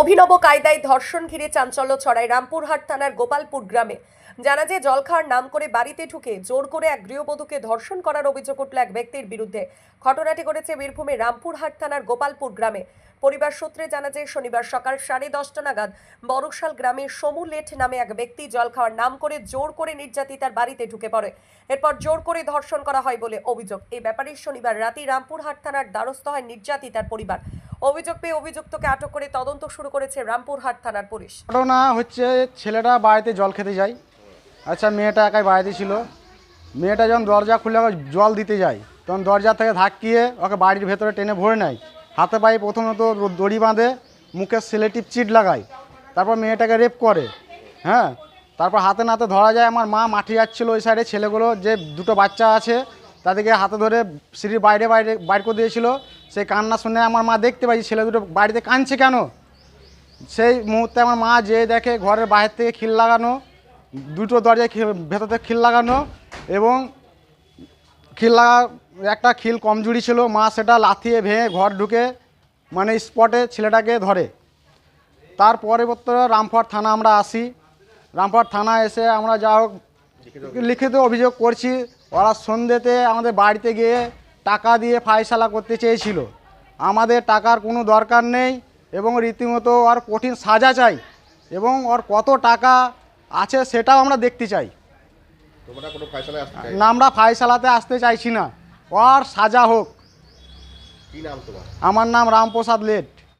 অভিনব কায়দায় ধর্ষণ ঘিরে চাঞ্চল্য ছড়ায় রামপুরহাট থানার গোপালপুর গ্রামে। জানা যায় জল খাওয়ার নাম করে বাড়িতে ঢুকে জোর করে এক গৃহবধূকে ধর্ষণ করার অভিযোগ উঠল এক ব্যক্তির বিরুদ্ধে। ঘটনাটি ঘটেছে বীরভূমে রামপুরহাট থানার গোপালপুর গ্রামে। পরিবার সূত্রে জানা যায়, শনিবার সকাল সাড়ে দশটা নাগাদ বরকশাল গ্রামের সমু লেট নামে এক ব্যক্তি জল খাওয়ার নাম করে জোর করে নির্যাতিতার বাড়িতে ঢুকে পড়ে। এরপর জোর করে ধর্ষণ করা হয় বলে অভিযোগ। এই ব্যাপারে শনিবার রাতে রামপুরহাট থানার দ্বারস্থ হয় নির্যাতিতার পরিবার। অভিযোগ পেয়ে অভিযুক্তকে আটক করে তদন্ত শুরু করেছে রামপুরহাট থানার পুলিশ। ঘটনা হচ্ছে, ছেলেটা বাড়িতে জল খেতে যায়। আচ্ছা মেয়েটা একাই বাড়িতে ছিল। মেয়েটা যখন দরজা খুলে জল দিতে যায়। তখন দরজা থেকে ধাক্কিয়ে ওকে বাড়ির ভেতরে টেনে ভরে নেয়। হাতে পায়ে প্রথমত দড়ি বাঁধে, মুখে সিলেটিভ চিট লাগায়। তারপর মেয়েটাকে রেপ করে হ্যাঁ? তারপর হাতে নাতে ধরা যায়। আমার মা মাঠে যাচ্ছিল ওই সাইডে ছেলেগুলো যে দুটো বাচ্চা আছে, তাদেরকে হাতে ধরে সিঁড়ির বাইরে বাইরে বাইর করে দিয়েছিল। সেই কান্না শুনে আমার মা দেখতে পাই ছেলে দুটো বাড়িতে কাঁদছে কেন? সেই মুহূর্তে আমার মা যে দেখে ঘরের বাইরে থেকে খিল লাগানো, দুটো দরজায় ভেতর থেকে খিল লাগানো এবং খিল লাগা, একটা খিল কমজুরি ছিল। মা সেটা লাথিয়ে ভেঙে ঘর ঢুকে মানে স্পটে ছেলেটাকে ধরে। তার পরবর্তীতে রামপুর থানা আমরা আসি। রামপুর থানা এসে আমরা যা হোক লিখিত অভিযোগ করছি। ওরা সন্ধ্যেতে আমাদের বাড়িতে গিয়ে টাকা দিয়ে ফায়সালা করতে চেয়েছিল। আমাদের টাকার কোনো দরকার নেই এবং রীতিমতো আর কঠিন সাজা চাই এবং ওর কত টাকা আছে সেটাও আমরা দেখতে চাই। না আমরা ফায়সালাতে আসতে চাইছি না। ওর সাজা হোক। আমার নাম রামপ্রসাদ লেট।